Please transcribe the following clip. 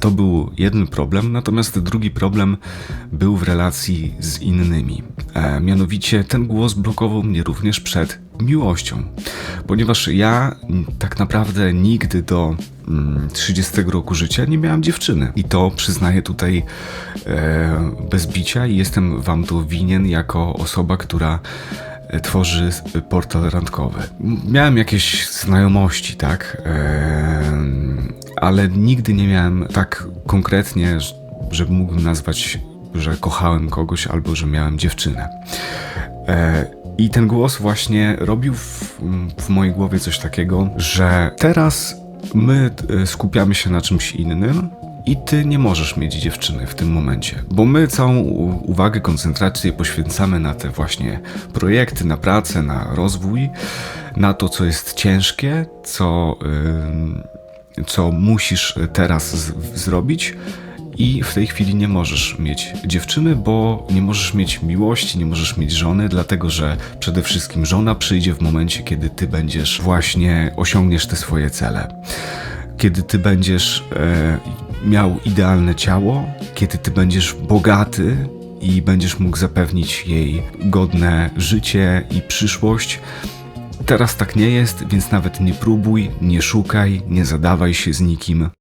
To był jeden problem, natomiast drugi problem był w relacji z innymi. E, mianowicie ten głos blokował mnie również przed miłością, ponieważ ja mm, tak naprawdę nigdy do mm, 30 roku życia nie miałem dziewczyny. I to przyznaję tutaj e, bez bicia i jestem wam to winien jako osoba, która e, tworzy portal randkowy. Miałem jakieś znajomości, tak? Em, ale nigdy nie miałem tak konkretnie, że mógłbym nazwać, że kochałem kogoś albo że miałem dziewczynę. E, I ten głos właśnie robił w, w mojej głowie coś takiego, że teraz my e, skupiamy się na czymś innym. I ty nie możesz mieć dziewczyny w tym momencie, bo my całą uwagę, koncentrację poświęcamy na te właśnie projekty, na pracę, na rozwój, na to, co jest ciężkie, co, ym, co musisz teraz zrobić, i w tej chwili nie możesz mieć dziewczyny, bo nie możesz mieć miłości, nie możesz mieć żony, dlatego że przede wszystkim żona przyjdzie w momencie, kiedy ty będziesz właśnie osiągniesz te swoje cele. Kiedy ty będziesz e, miał idealne ciało, kiedy ty będziesz bogaty i będziesz mógł zapewnić jej godne życie i przyszłość. Teraz tak nie jest, więc nawet nie próbuj, nie szukaj, nie zadawaj się z nikim.